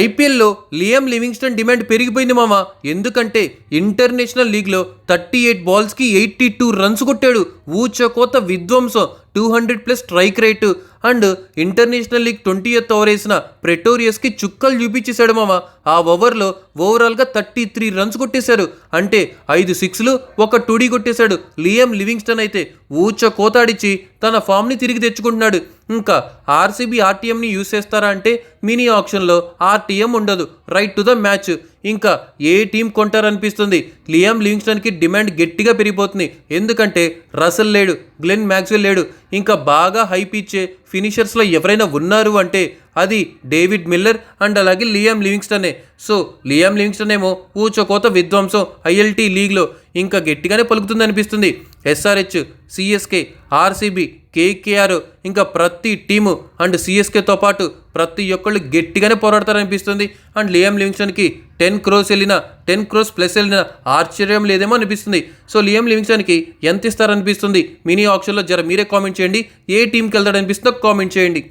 ఐపీఎల్లో Liam Livingstone demand పెరిగిపోయింది మామ. ఎందుకంటే ఇంటర్నేషనల్ లీగ్లో థర్టీ ఎయిట్ బాల్స్కి ఎయిటీ టూ రన్స్ కొట్టాడు. ఊచకోత విధ్వంసం two hundred plus strike rate and international league twentieth over వేసిన ప్రెటోరియస్కి చుక్కలు చూపించేశాడు మామ. ఆ ఓవర్లో ఓవరాల్గా థర్టీ త్రీ రన్స్ కొట్టేశారు అంటే ఐదు సిక్స్లు ఒక టూడీ కొట్టేశాడు. లియం లివింగ్స్టన్ అయితే ఊచ కోతాడిచ్చి తన ఫామ్ని తిరిగి తెచ్చుకుంటున్నాడు. ఇంకా ఆర్సీబీ ఆర్టీఎంని యూస్ చేస్తారా అంటే మినీ ఆప్షన్లో ఆర్టీఎం ఉండదు. Right to the match. ఇంకా ఏ టీం కొంటారనిపిస్తుంది? లియామ్ లివింగ్స్టన్కి డిమాండ్ గట్టిగా పెరిగిపోతుంది. ఎందుకంటే రసల్ లేడు గ్లెన్ మ్యాక్స్వెల్ లేడు. ఇంకా బాగా హైప్ ఇచ్చే ఫినిషర్స్లో ఎవరైనా ఉన్నారు అంటే అది డేవిడ్ మిల్లర్ అండ్ అలాగే లియామ్ లివింగ్స్టనే. సో లియామ్ లివింగ్స్టన్ ఏమో ఊచకోత విధ్వంసం ఐఎల్టీ లీగ్లో ఇంకా గట్టిగానే పలుకుతుంది అనిపిస్తుంది ఎస్ఆర్హెచ్ సిఎస్కే ఆర్సీబీ కేకేఆర్ ఇంకా ప్రతి టీము అండ్ సిఎస్కేతో పాటు ప్రతి ఒక్కళ్ళు గట్టిగానే పోరాడతారనిపిస్తుంది. అండ్ లియామ్ లివింగ్స్టన్కి టెన్ క్రోస్ వెళ్ళిన టెన్ క్రోస్ ప్లస్ వెళ్ళిన ఆశ్చర్యం లేదేమో అనిపిస్తుంది. సో లియామ్ లివింగ్స్టన్కి ఎంత ఇస్తారనిపిస్తుంది? మినీ ఆప్షన్లో జర మీరే కామెంట్ చేయండి. ఏ టీంకి వెళ్తాడనిపిస్తుందో కామెంట్ చేయండి.